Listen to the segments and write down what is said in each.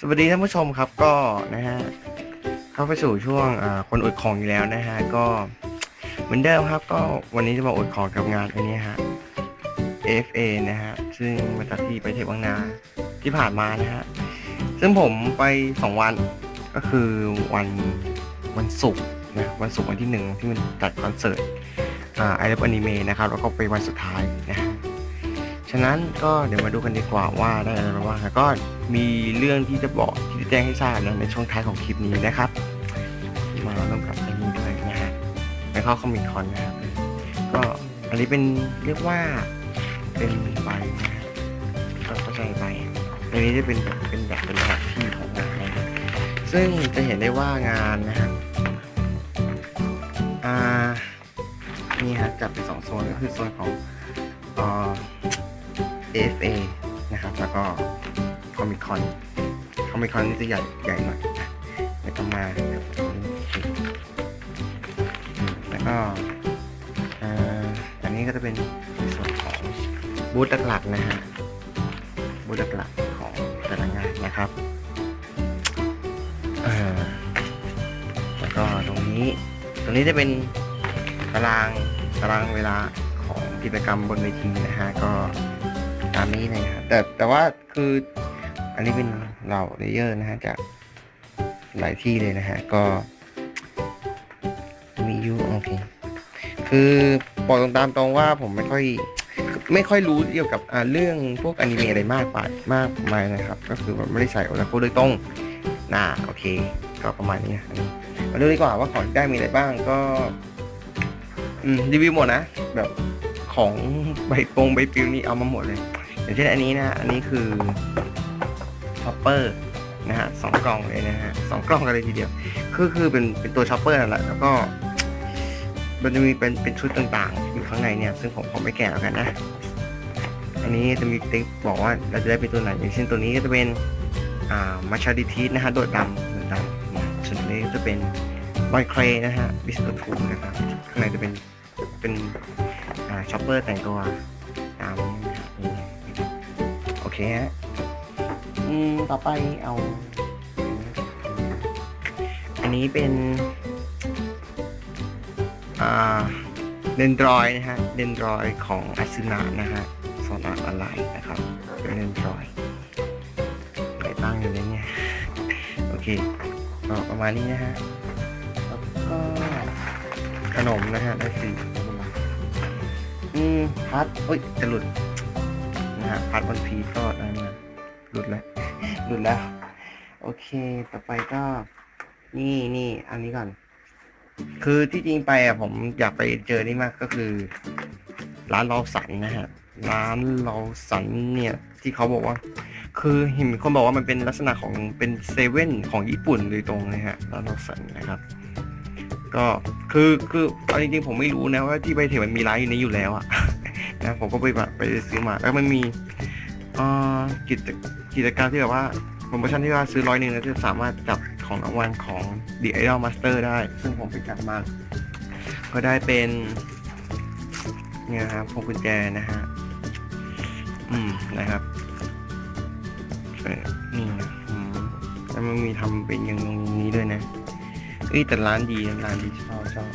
สวัสดีท่านผู้ชมครับก็นะฮะเข้าไปสู่ช่วงคนอดของอยู่แล้วนะฮะก็เหมือนเดิมครับ ก็วันนี้จะมาอดของกับงานอันนี้ฮะ FA นะฮะซึ่งมาจากที่ไปเทพวังนาที่ผ่านมานะฮะซึ่งผมไปสองวันก็คือวันวันศุกร์นะวันศุกร์วันที่หนึ่งที่มันจัดคอนเสิร์ตอ่าไอเลิฟอนิเมะนะครับแล้วก็ไปวันสุดท้ายนะฮะะนั้นก็เดี๋ยวมาดูกันดีกว่าว่าได้อะไรมาบ้างก็มีเรื่องที่จะบอกที่จะแจ้งให้ทราบนะในช่วงท้ายของคลิปนี้นะครับ มาเริ่มกับอันนี้ด้วยนะฮะในข้อคอมมิคคอนนะครับก็อันนี้เป็นเรียกว่าเป็นใบนะฮะก็เข้าใจใบอันนี้จะเป็นแบบเป็นแบบเป็นแบบที่ของงานนะครับซึ่งจะเห็นได้ว่างานนะฮะอ่านี่ฮะจัดเป็นสองโซนก็คือโซนของเอ่อ AFA นะครับ แล้วก็คอมิคอนคอมิคอนจะใหญ่ใหญ่หน่อยนะแล้วก็มาแล้วก็อันนี้ก็จะเป็นส่วนของบูธหลักๆนะฮะบูธหลักๆของแต่ละงานนะครับแล้วก็ตรงนี้ตรงนี้จะเป็นตารางตารางเวลาของกิจกรรมบนเวทีนะฮะก็ ตามนี้เลยครับแต่แต่ว่าคืออันนี้เป็นเหล่าเลเยอร์นะฮะจากหลายที่เลยนะฮะ ก็มีอยูโอเคคือบอกตรงตามตรงว่าผมไม่ค่อยไม่ค่อยรู้เกี่ยวกับเรื่องพวกอนิเมะอะไรมากไปมากมายนะครับ ก็คือไม่ได้ใส่โอนาคุโดยตรงน่าโอเค ก็ประมาณนี้อันนี้มาดูดีกว่าว่าของได้มีอะไรบ้างก็อืมรีวิวหมดนะ แบบของใบปงใบปลิวนี่เอามาหมดเลย อย่างเช่นอันนี้นะอันนี้คือช็อปเปอร์นะฮะสองกล่องเลยนะฮะสองกล่องกันเลยทีเดียว คือคือเป็นเป็นตัวช็อปเปอร์นั่นแหละแล้วก็ มันจะมีเป็นเป็นชุดต่างๆอยู่ข้างในเนี่ย ซึ่งผมผมไม่แกะแล้วกันนะ อันนี้จะมีติ๊กบอกว่าเราจะได้เป็นตัวไหนอย่างเช่นตัวนี้ก็จะเป็นอ่ามาชาดิทีสนะฮะโดดดำโดดดำส่วนนี้ก็จะเป็นบอยเครนะฮะบิสต์ทูนะครับข้างในจะเป็นเป็นอ่าช็อปเปอร์แต่งตัวตาม เคฮะอืมต่อไปเอา อันนี้เป็น อ่าเดนดรอยนะฮะเดนดรอยของอาซึนานะฮะสอนออนไลน์นะครับเป็นเดนดรอยไหนตั้งอยู่เลยเนี่ยโอเคก็ประมาณนี้นะฮะแล้วก็ขนมนะฮะได้สี่อืมพัดเอ้ยจะหลุด นะฮะพัดวันพีก็ได้มาหลุดแล้วหลุดแล้ว โอเค ต่อไปก็ นี่นี่อันนี้ก่อน คือที่จริงไปอะผมอยากไปเจอนี่มากก็คือ ร้านเราสันนะฮะร้านเราสันเนี่ย ที่เขาบอกว่า คือเห็นคนบอกว่ามันเป็นลักษณะของเป็นเซเว่นของญี่ปุ่นโดยตรงเลยฮะร้านเราสันนะครับ ก็คือคือเอาจริงๆผมไม่รู้นะว่าที่ไปเถอะมันมีร้านอยู่นี้อยู่แล้วอะนะผมก็ไปแบบ ไปซื้อมา แล้วมันมีเอ่อกิจกิจกรรมที่แบบว่าโปรโมชั่นที่ว่าซื้อร้อยหนึ่งแล้วจะสามารถจับของรางวัลของ The Idol Master ได้ ซึ่งผมไปจับมาก็ได้เป็นเนี่ยนะครับพวงกุญแจนะฮะ อืม นะครับนี่นะอืมแล้วมันมีทำเป็นอย่างนี้ด้วยนะเอ้ยแต่ร้านดีร้านดีชอบชอบ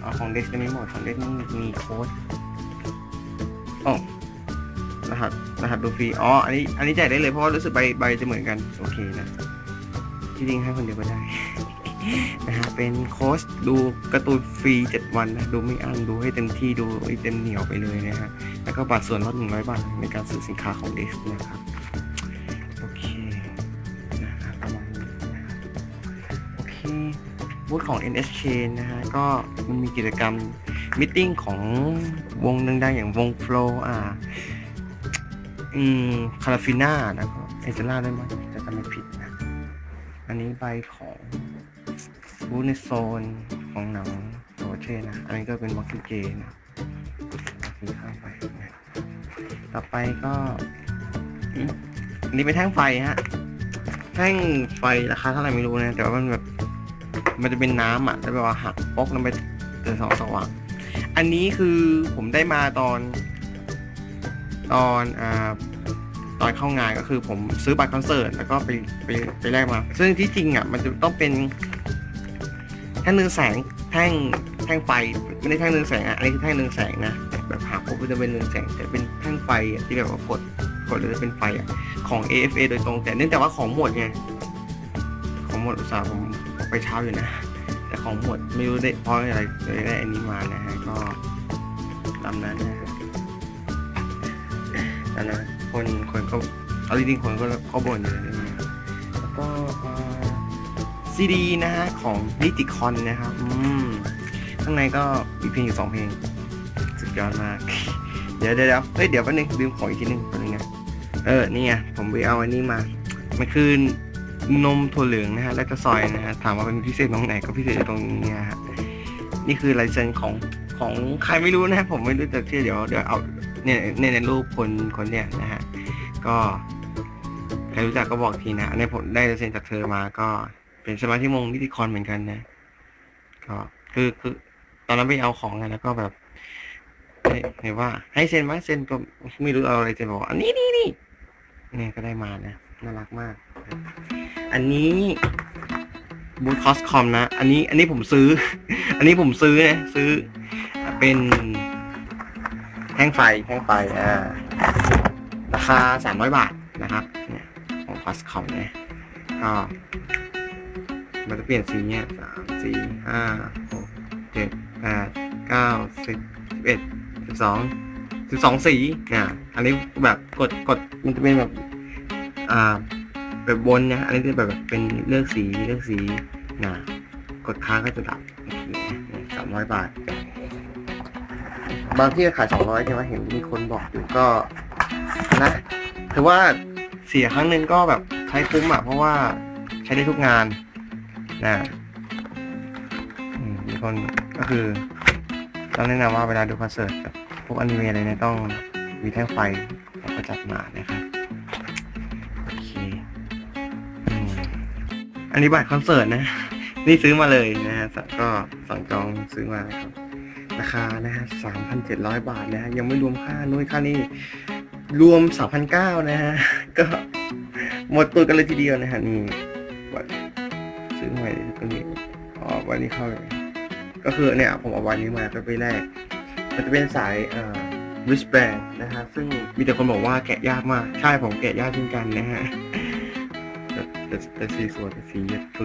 เอาของเด็กจะไม่หมดของเด็กนี่มีโค้ด อ๋อรหัสรหัสดูฟรีอ๋ออันนี้อันนี้จ่ายได้เลยเพราะว่ารู้สึกใบใบจะเหมือนกัน โอเคนะที่จริงให้คนเดียวก็ได้ นะฮะเป็นโค้ชดูการ์ตูนฟรี 7 วันนะดูไม่อั้นดูให้เต็มที่ดูให้เต็มเหนียวไปเลยนะฮะแล้วก็บัตรส่วนลด100 บาทในการซื้อสินค้าของเด็กนะครับโอเคนะครับประมาณนี้นะครับโอเคบูธของ NS Chain นะฮะก็มันมีกิจกรรม มิทติ้งของวงดังๆ อย่างวง Flow อ่า อืมคาราฟิน่าแล้วก็เอเจล่าด้วยมั้งจะจำไม่ผิดนะ อันนี้ใบของบูในโซนของหนังโรเช่นะ อันนี้ก็เป็นบ็อกซิเจนะคือข้ามไปนะต่อไปก็อันนี้เป็นแท่งไฟฮะ แท่งไฟราคาเท่าไหร่ไม่รู้นะ แต่ว่ามันแบบ มันจะเป็นน้ำอะ แล้วแบบว่าหักปอกลงไปเจอสองสว่าง อันนี้คือผมได้มาตอน ตอนอ่าตอนเข้างานก็คือผมซื้อบัตรคอนเสิร์ตแล้วก็ไปไปไปแลกมา ซึ่งที่จริงอะมันจะต้องเป็นแท่งเรืองแสงแท่งแท่งไฟไม่ได้แท่งเรืองแสงอะอันนี้คือแท่งเรืองแสงนะแบบหาปุ๊บก็จะเป็นเรืองแสงแต่เป็นแท่งไฟอะที่แบบว่ากดกดแล้วจะเป็นไฟอะของ AFA โดยตรงแต่เนื่องจากว่าของหมดไงของหมดอุตส่าห์ผมไปเช้าอยู่นะ ของหมดไม่รู้ได้เพราะอะไรเลยได้อันนี้มานะฮะก็ตามนั้นนะฮะอันนั้นคนคนก็เอาจริงๆคนก็ก็บ่นอยู่นะแล้วก็ซีดีนะฮะของนิติคอนนะครับอืมข้างในก็มีเพลงอยู่สองเพลงสุดยอดมากเดี๋ยวเดี๋ยวเดี๋ยวเฮ้ยเดี๋ยวแป๊บนึงลืมของอีกทีนึงแป๊บนึงนะเออนี่ไงผมไปเอาอันนี้มามันคือ นมถั่วเหลืองนะฮะ แล้วก็ซอยนะฮะ ถามว่าเป็นพิเศษตรงไหนก็พิเศษตรงนี้ฮะ นี่คือลายเซ็นของของใครไม่รู้นะผมไม่รู้จะชื่อเดี๋ยวเดี๋ยวเอาเนี่ยในในรูปคนคนเนี่ยนะฮะ ก็ใครรู้จักก็บอกทีนะ อันนี้ผมได้ลายเซ็นจากเธอมาก็เป็นสมาชิกวงนิติคอนเหมือนกันนะ ก็คือคือตอนนั้นไปเอาของไงแล้วก็แบบเฮ้ยเห็นว่าให้เซ็นไหมเซ็นก็ไม่รู้เอาอะไรเซ็นบอกอันนี้นี่นี่เนี่ยก็ได้มานะน่ารักมาก อันนี้บูทคอสคอมนะ อันนี้อันนี้ผมซื้อ อันนี้ผมซื้อนะซื้อ เป็นแท่งไฟแท่งไฟอ่าราคาสามร้อยบาทนะครับ เนี่ยของคอสคอมเนี่ยก็มันจะเปลี่ยนสีเนี่ยสามสี่ห้าหกเจ็ดแปดเก้าสิบสิบเอ็ดสิบสองสิบสองสีเนี่ยอันนี้แบบกดกดมันจะเป็นแบบอ่า แบบบนนะ อันนี้จะแบบเป็นเลือกสีเลือกสีนะกดค้างก็จะดับสามร้อยบาท บางที่ขายสองร้อยใช่ไหมเห็นมีคนบอกอยู่ก็นะถือว่าเสียครั้งหนึ่งก็แบบใช้คุ้มอะ เพราะว่าใช้ได้ทุกงานนะมีคนก็คือต้องแนะนำว่าเวลาดูคอนเสิร์ตพวกอนิเมะอะไรเนี่ยต้องมีแท่งไฟแล้วก็จัดมานะครับ อันนี้บัตรคอนเสิร์ตนะ นี่ซื้อมาเลยนะฮะก็สั่งจองซื้อมาครับ ราคานะฮะสามพันเจ็ดร้อยบาทนะฮะยังไม่รวมค่านู้นค่านี้รวมสามพันเก้านะฮะก็หมดตัวกันเลยทีเดียวนะฮะนี่บัตรซื้อใหม่ตรงนี้อ๋อวันนี้เข้าเลยก็คือเนี่ยผมเอาวันนี้มาก็ไปแรกมันจะเป็นสายเอ่อ wristband นะฮะซึ่งมีแต่คนบอกว่าแกะยากมาก ใช่ผมแกะยากเช่นกันนะฮะ แต่แต่สีสวยแต่สี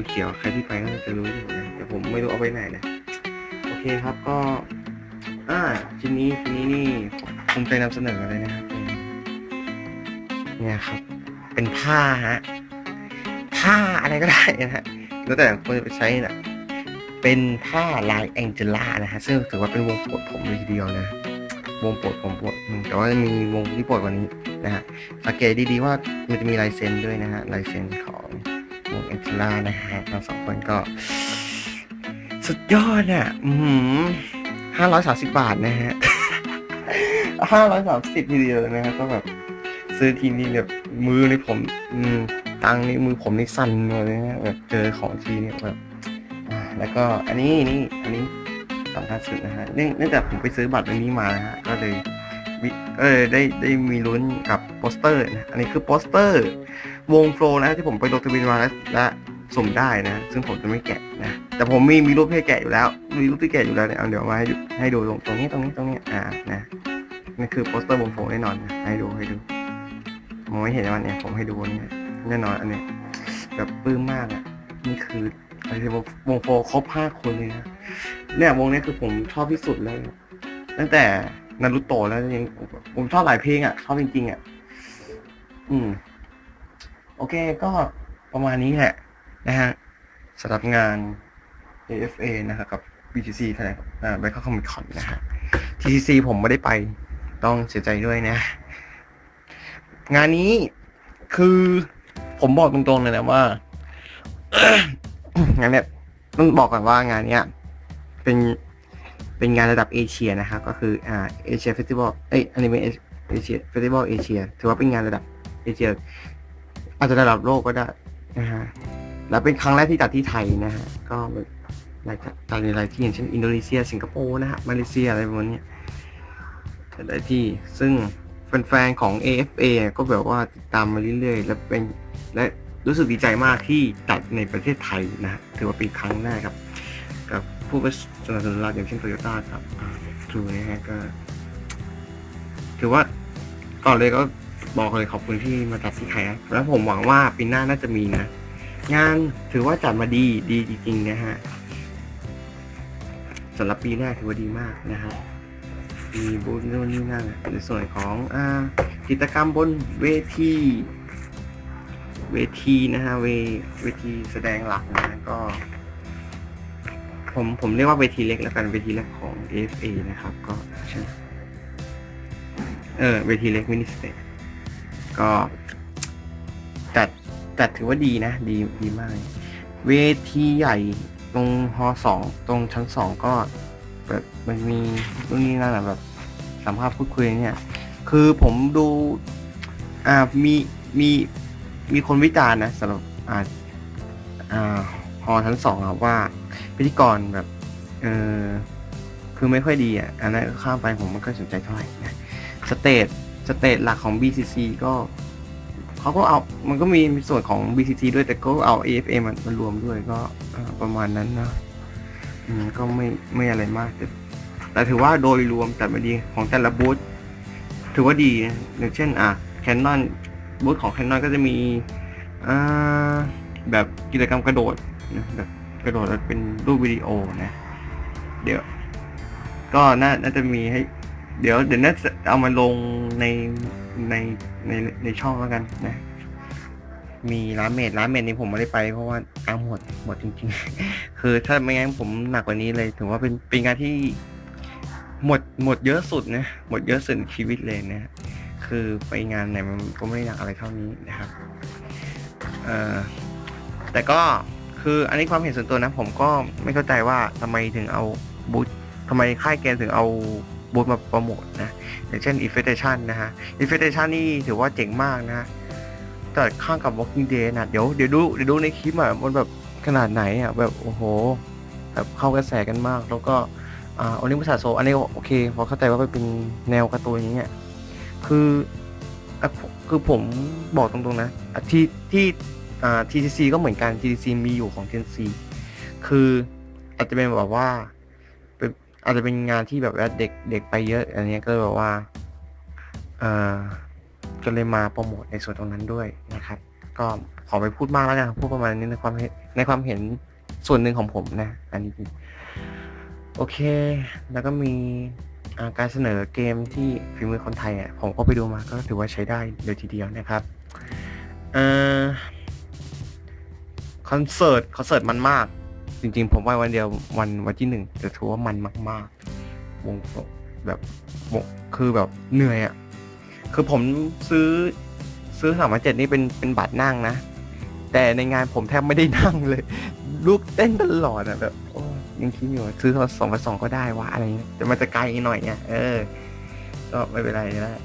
เขียวใครที่ไปก็จะรู้อยู่นะแต่ผมไม่รู้เอาไปไหนนะโอเคครับก็ อ่าชิ้นนี้ชิ้นนี้นี่ภูมิใจนำเสนอเลยนะครับเนี่ยครับ เป็นผ้าฮะผ้าอะไรก็ได้นะฮะแล้วแต่คนจะไปใช้นะเป็นผ้าลายแองเจล่านะฮะซึ่งถือว่าเป็นวงโปรดผมเลยทีเดียวนะ วงโปรดผมโปรดแต่ว่าจะมีวงที่โปรดกว่านี้นะฮะสังเกตดีๆว่ามันจะมีลายเซ็นด้วยนะฮะลายเซ็นของวงแองเจล่านะฮะทั้งสองคนก็ สุดยอดอะอืมห้าร้อยสามสิบบาทนะฮะห้าร้อยสามสิบทีเดียวนะฮะก็แบบซื้อทีนี้แบบมือในผม อืมตังนี่มือผมนี่สั่นเลยนะฮะแบบเจอของทีเนี่ยแบบแล้วก็อันนี้นี่อันนี้ สำคัญสุดนะฮะเนื่องเนื่องจากผมไปซื้อบัตรอันนี้มานะฮะก็เลยเลยได้ได้มีลุ้นกับโปสเตอร์นะอันนี้คือโปสเตอร์วงโฟลนะที่ผมไปลงทะเบียนมาแล้วและสุ่มได้นะ ซึ่งผมจะไม่แกะนะ แต่ผมมีมีรูปให้แกะอยู่แล้ว มีรูปที่แกะอยู่แล้วเนี่ยเอาเดี๋ยวมาให้ให้ดูตรงตรงนี้ตรงนี้ตรงนี้อ่านะนี่คือโปสเตอร์วงโฟลแน่นอนนะให้ดูให้ดูมองไม่เห็นว่าเนี่ยผมให้ดูเนี่ยแน่นอนอันนี้แบบปลื้มมากอะนี่คืออะไรที่วงโฟลครบห้าคนเลยนะ เนี่ยวงนี้คือผมชอบที่สุดเลย ตั้งแต่นารุโตะแล้วยังผมชอบหลายเพลงอะ ชอบจริงๆอะ อืม โอเคก็ประมาณนี้แหละ นะฮะสำหรับงาน AFA นะครับกับ BTC แถลงอ่า Bangkok Comic Con นะฮะ TCC ผมไม่ได้ไปต้องเสียใจด้วยนะ งานนี้คือผมบอกตรงๆเลยนะว่า งานเนี้ยต้องบอกก่อนว่างานเนี้ย เป็นเป็นงานระดับเอเชียนะครับ ก็คืออ่าเอเชียเฟสติวัลเอ้ยอนิเมะเอเชียเฟสติวัลเอเชียถือว่าเป็นงานระดับเอเชียอาจจะระดับโลกก็ได้นะฮะแล้วเป็นครั้งแรกที่จัดที่ไทยนะฮะก็หลายจัดในหลายที่อย่างเช่นอินโดนีเซีย สิงคโปร์นะฮะมาเลเซียอะไรประมาณนี้จัดหลายที่ซึ่งแฟนๆของ AFA ก็แบบว่าติดตามมาเรื่อยๆ และเป็นและรู้สึกดีใจมากที่จัดในประเทศไทยนะฮะถือว่าเป็นครั้งแรกครับ ผู้สนับสนุนเราอย่างเช่นโตโยต้าครับทรูนะฮะก็ ถือว่าก่อนเลยก็บอกเลยขอบคุณที่มาจัดที่ไทยนะแล้วผมหวังว่าปีหน้าน่าจะมีนะ งานถือว่าจัดมาดีดีจริงๆนะฮะสำหรับปีหน้าถือว่าดีมากนะครับมีบูธนู่นนี่นั่นในส่วนของอ่ากิจกรรมบนเวทีเวทีนะฮะเวเวทีแสดงหลักนะก็ ผมผมเรียกว่าเวทีเล็กแล้วกันเวทีเล็กของ AFA นะครับ ก็ใช่เออเวทีเล็กมินิสเตก็จัดจัดถือว่าดีนะ ดีดีมาก เวทีใหญ่ตรงฮอสองตรงชั้นสองก็แบบมันมีนู่นนี่นั่นอะแบบสัมภาษณ์พูดคุยเนี่ย คือผมดูอ่ามีมีมีคนวิจารณ์นะสำหรับอ่าอ่าฮอชั้นสองอะว่า พิธีกรแบบเออคือไม่ค่อยดีอะอันนั้นข้ามไปผมไม่ค่อยสนใจเท่าไหร่นะสเตจสเตจหลักของ BCC ก็เขาก็เอามันก็มีส่วนของ BCC ด้วยแต่ก็เอา AFA มันมารวมด้วยก็ประมาณนั้นนะก็ไม่ไม่อะไรมาก แต่แต่ถือว่าโดยรวมแต่ไมาดีของแต่ละบูธถือว่าดีนะอย่างเช่น อะแคนนอนบูธของแคนนอนก็จะมีอ่าแบบกิจกรรมกระโดดนะแบบ กระโดดเป็นรูปวิดีโอนะ เดี๋ยว ก็น่าน่าจะมีให้ เดี๋ยวเดี๋ยวน่าจะเอามาลงในในในในช่องแล้วกันนะ มีร้านเมดร้านเมดนี้ผมไม่ได้ไปเพราะว่าตังหมดหมดจริง ๆ คือถ้าไม่งั้นผมหนักกว่านี้เลย ถือว่าเป็นเป็นงานที่หมดหมดเยอะสุดนะหมดเยอะสุดชีวิตเลยนะคือไปงานไหนมันก็ไม่ได้หนักอะไรเท่านี้นะครับ เอ่อแต่ก็ คืออันนี้ความเห็นส่วนตัวนะ ผมก็ไม่เข้าใจว่าทำไมถึงเอาบูธทำไมค่ายแกนถึงเอาบูธมาโปรโมทนะอย่างเช่น e f f e c t a t i o n นะฮะ e f f e c t a t i o n นี่ถือว่าเจ๋งมากนะฮะแต่ข้างกับ Walking Dead นะเดี๋ยวเดี๋ยวดูเดี๋ยวดูในคลิปอะมันแบบขนาดไหนอะแบบโอ้โหแบบเข้ากระแสกันมาก แล้วก็อ่าโอนิมุสาโซอันนี้โอเคพอเข้าใจว่าเป็นแนวการ์ตูนอย่างเงี้ยคือคือผมบอกตรงๆนะอะที่ที่ อ่า TCC ก็เหมือนกัน TCC มีอยู่ของ TNC คืออาจจะเป็นแบบว่าเป็นอาจจะเป็นงานที่แบบว่าเด็กเด็กไปเยอะอันนี้ก็เลยแบบว่าเอ่อก็เลยมาโปรโมทในส่วนตรงนั้นด้วยนะครับ ก็ขอไปพูดมากแล้วกันพูดประมาณนี้ในความเห็นในความเห็นส่วนหนึ่งของผมนะ อันนี้ โอเค แล้วก็มีการเสนอเกมที่ฝีมือคนไทยอะผมก็ไปดูมาก็ถือว่าใช้ได้เลยทีเดียวนะครับ เอ่อ คอนเสิร์ตคอนเสิร์ตมันมาก จริง ๆ ผมว่าวันเดียววันวันที่หนึ่งแต่ถือว่ามันมากๆวงแบบวงคือแบบเหนื่อยอะคือผมซื้อซื้อสามพันเจ็ดนี่เป็นเป็นบัตรนั่งนะ แต่ในงานผมแทบไม่ได้นั่งเลย ลูกเต้นตลอดอะแบบยังคิดอยู่ซื้อสองพันสองก็ได้วะอะไรเงี้ยแต่มันจะไกลหน่อยเนี่ยเออ ก็ไม่เป็นไรนะ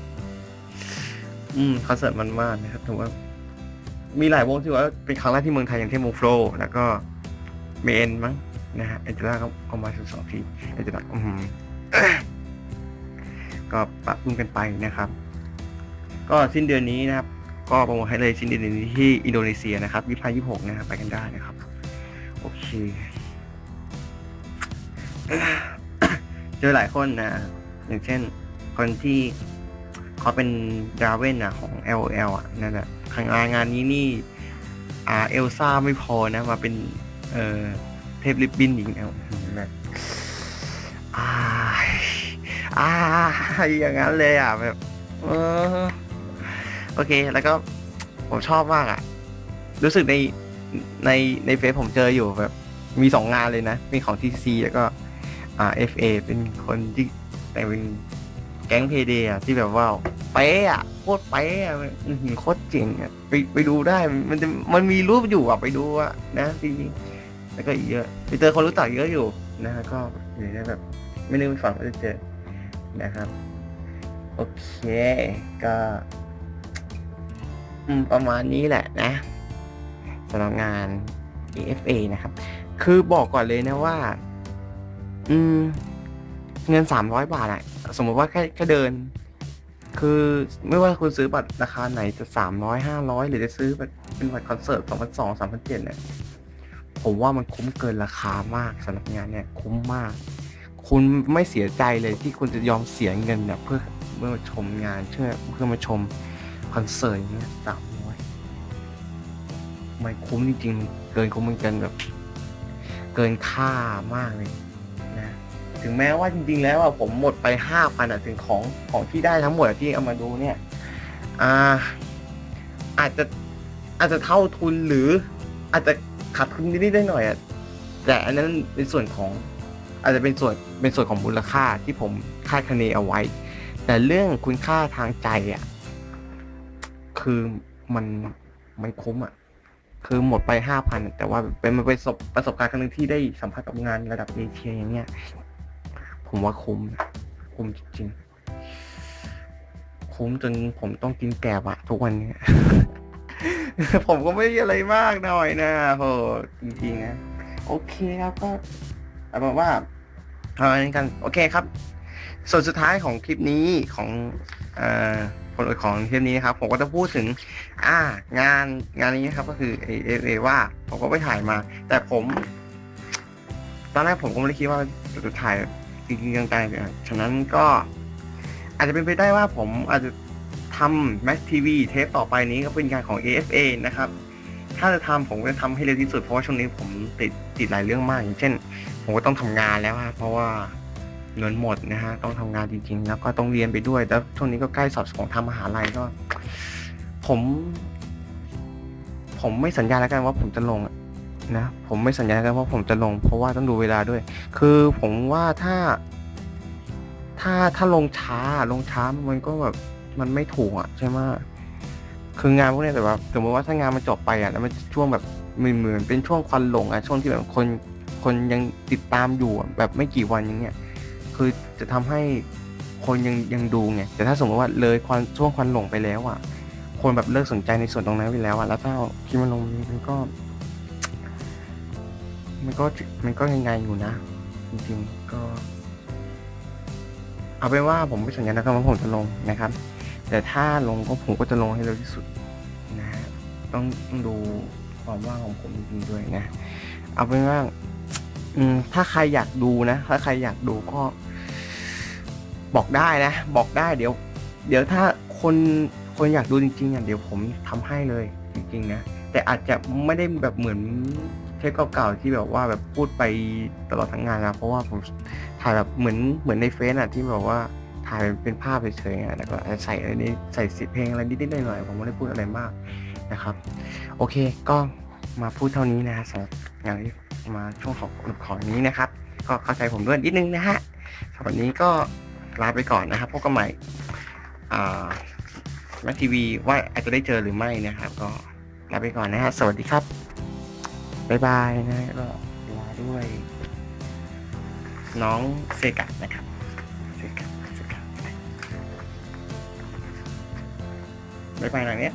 อืมคอนเสิร์ตมันมากนะครับถือว่า มีหลายวงที่ว่าเป็นครั้งแรกที่เมืองไทยอย่างเช่นวงโฟล์แล้วก็เมนมั้งนะฮะเอเจล่าก็เอามาถึงสองทีเอเจล่าอือหือก็ปะปรุงกันไปนะครับ ก็สิ้นเดือนนี้นะครับ ก็โปรโมทให้เลยสิ้นเดือนนี้ที่อินโดนีเซียนะครับยี่ห้ายี่หกนะครับไปกันได้นะครับ โอเค เจอหลายคนนะ อย่างเช่นคนที่เขาเป็นดราเวนอะของ LOL อะนั่นแหละ ทางงานนี้นี่อ่าเอลซ่าไม่พอนะมาเป็นเอ่อเทพลิบบินอีกแล้วแบบอ่าอ่าอย่างนั้นเลยอะแบบเออโอเค แล้วก็ผมชอบมากอะ รู้สึกในในในเฟซผมเจออยู่แบบ มีสองงานเลยนะ มีของ TC แล้วก็อ่า FA เป็นคนที่แต่งเป็น แก๊งเพเดอะที่แบบว่าเป๊ะอะโคตรเป๊ะอะอื้อหือโคตรเจ๋งอะไปไปดูได้มันจะมันมีรูปอยู่อะไปดูอะนะจริงๆแล้วก็อีกเยอะไปเจอคนรู้จักเยอะอยู่นะฮะก็อยู่ในแบบ ไม่นึกไม่ฝันว่าจะเจอนะครับ โอเค ก็ประมาณนี้แหละนะสำหรับงาน AFA นะครับ คือบอกก่อนเลยนะว่า อืม เงินสามร้อยบาทอะสมมติว่าแค่แค่เดิน คือไม่ว่าคุณซื้อบัตรราคาไหนจะสามร้อยห้าร้อยหรือจะซื้อเป็นบัตรคอนเสิร์ตสองพันสองสามพันเจ็ดเนี่ยผมว่ามันคุ้มเกินราคามากสำหรับงานเนี่ยคุ้มมาก คุณไม่เสียใจเลยที่คุณจะยอมเสียเงินเนี่ยเพื่อเพื่อมาชมงานเพื่อเพื่อมาชมคอนเสิร์ตเนี่ยสามร้อยมันคุ้มจริงๆเกินคุ้มมันเกินแบบ เกินค่ามากเลย ถึงแม้ว่าจริงๆแล้วอะผมหมดไปห้าพันอะถึงของของที่ได้ทั้งหมดอะที่เอามาดูเนี่ย อ่า อาจจะอาจจะเท่าทุนหรือ อาจจะขาดทุนนิดๆหน่อยๆอะแต่อันนั้นเป็นส่วนของอาจจะเป็นส่วนเป็นส่วนของมูลค่าที่ผมคาดคะเนเอาไว้ แต่เรื่องคุณค่าทางใจอะคือมันมันคุ้มอะคือหมดไปห้าพันแต่ว่าเป็นมันเป็นประสบประสบการณ์ครั้งหนึงที่ได้สัมผัสกับงานระดับเอเชียอย่างเงี้ย ผมว่าคุ้มคุ้มจริงๆ คุ้มจนผมต้องกินแกบอะทุกวันเนี้ยผมก็ไม่อะไรมากหน่อยนะโหจริงๆนะโอเคครับก็เอาเป็นว่าเอาอันนี้กัน โอเคครับ ส่วนสุดท้ายของคลิปนี้ของเอ่อผลของคลิปนี้นะครับ ผมก็จะพูดถึง อ่างานงานนี้นะครับ ก็คือเอเอเอว่า ผมก็ไปถ่ายมา แต่ผม ตอนแรกผมก็ไม่ได้คิดว่าจะถ่าย จริงๆจังๆเลยฉะนั้นก็อาจจะเป็นไปได้ว่าผมอาจจะทำ Max TV เทปต่อไปนี้ก็เป็นงานของ AFA นะครับ ถ้าจะทำผมก็จะทำให้เร็วที่สุดเพราะว่าช่วงนี้ผมติดติดหลายเรื่องมาก อย่างเช่น ผมก็ต้องทำงานแล้วฮะเพราะว่าเงินหมดนะฮะต้องทำงานจริง ๆ แล้วก็ต้องเรียนไปด้วย แล้วช่วงนี้ก็ใกล้สอบของทำมหาลัยก็ ผม ผมไม่สัญญาแล้วกันว่าผมจะลง นะผมไม่สัญญาแล้วกันว่าผมจะลง เพราะว่าต้องดูเวลาด้วย คือผมว่าถ้า ถ้าถ้าลงช้าลงช้ามันก็แบบมันไม่ถูกอะใช่ไหมคืองานพวกนี้แต่ว่าสมมติว่าถ้างานมันจบไปอะแล้วมันช่วงแบบเหมือนเหมือนเป็นช่วงควันหลงอะช่วงที่แบบคนคนยังติดตามอยู่แบบไม่กี่วันอย่างเงี้ยคือจะทำให้คนยังยังดูไงแต่ถ้าสมมติว่าเลยควันช่วงควันหลงไปแล้วอะ คนแบบเลิกสนใจในส่วนตรงนั้นไปแล้วอะแล้วถ้าเอาคลิปมาลงมันก็ มันก็มันก็ยังไงอยู่นะ จริงๆก็ เอาเป็นว่าผมไม่สัญญานะครับว่าผมจะลงนะครับ แต่ถ้าลงก็ผมก็จะลงให้เร็วที่สุดนะต้องต้องดูความว่างของผมจริงๆด้วยนะ เอาเป็นว่าถ้าใครอยากดูนะ ถ้าใครอยากดูก็ บอกได้นะ บอกได้เดี๋ยว เดี๋ยวถ้าคนคนอยากดูจริงๆอะเดี๋ยวผมทำให้เลยจริงๆนะแต่อาจจะไม่ได้แบบเหมือน เทปเก่าๆที่แบบว่าแบบพูดไปตลอดทั้งงานนะเพราะว่าผมถ่ายแบบเหมือนเหมือนในเฟซอะที่แบบว่าถ่ายเป็นภาพเฉยๆอะแล้วก็ใส่อะไรนี้ใส่สิเพลงอะไรนิดๆหน่อยๆผมไม่ได้พูดอะไรมากนะครับ โอเคก็มาพูดเท่านี้นะสำหรับงานที่มาช่วงของของนี้นะครับ ก็เข้าใจผมด้วยนิดนึงนะฮะสำหรับวันนี้ก็ลาไปก่อนนะครับพบกันใหม่อ่าแมททีวีว่าอาจจะได้เจอหรือไม่นะครับ ก็ลาไปก่อนนะฮะสวัสดีครับ บายบายนะก็ลาด้วย น้องเซกะนะครับเซกะเซกะบายบายหน่อยเนี้ย